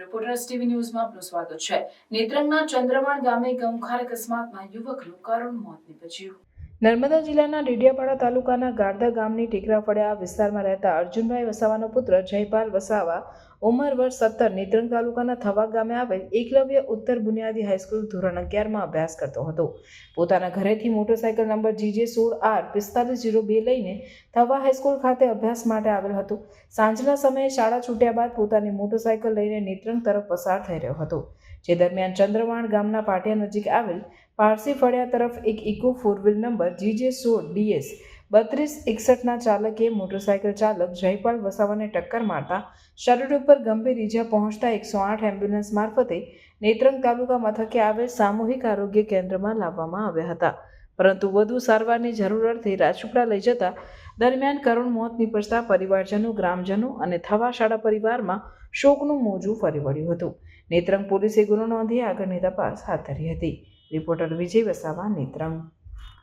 Reporters TV ન્યૂઝમાં આપનું સ્વાગત છે. નેત્રંગના ચંદ્રમાણ ગામે ગમખાર અકસ્માતમાં યુવકનું કરુણ મોત નીપજ્યું. નર્મદા જિલ્લાના ડેડિયાપાડા તાલુકાના ગારદા ગામની ટીકરાફળિયા વિસ્તારમાં રહેતા અર્જુનભાઈ વસાવાનો પુત્ર જયપાલ વસાવા ઉંમર વર્ષ સત્તર નેત્રંગ તાલુકાના થવા ગામે આવેલ એકલવ્ય ઉત્તર બુનિયાદી હાઈસ્કૂલ ધોરણ અગિયારમાં અભ્યાસ કરતો હતો. પોતાના ઘરેથી મોટરસાયકલ નંબર જીજે સોળ આર પિસ્તાલીસ જીરો બે લઈને થવા હાઈસ્કૂલ ખાતે અભ્યાસ માટે આવેલ હતો. સાંજના સમયે શાળા છૂટ્યા બાદ પોતાની મોટરસાયકલ લઈને નેત્રંગ તરફ પસાર થઈ રહ્યો હતો. જે દરમિયાન ચંદ્રવાણ ગામના પાટિયા નજીક આવેલ પારસી ફળિયા તરફ એક Eco four wheel number GJ સોળ ડીએસ બત્રીસ એકસઠના ચાલકે મોટરસાયકલ ચાલક જયપાલ વસાવાને ટક્કર મારતા શરીર ઉપર ગંભીર ઈજા પહોંચતા એકસો આઠ એમ્બ્યુલન્સ મારફતે નેત્રંગ તાલુકા મથકે આવેલ સામૂહિક આરોગ્ય કેન્દ્રમાં લાવવામાં આવ્યા હતા. પરંતુ વધુ સારવારની જરૂર અર્થે રાજપીપળા લઈ જતા દરમિયાન કરુણ મોત નીપજતા પરિવારજનો, ગ્રામજનો અને થવા શાળા પરિવારમાં શોકનું મોજું ફરી વળ્યું હતું. નેત્રંગ પોલીસે ગુનો નોંધી આગળની તપાસ હાથ ધરી હતી. રિપોર્ટર વિજય વસાવા નેત્રંગ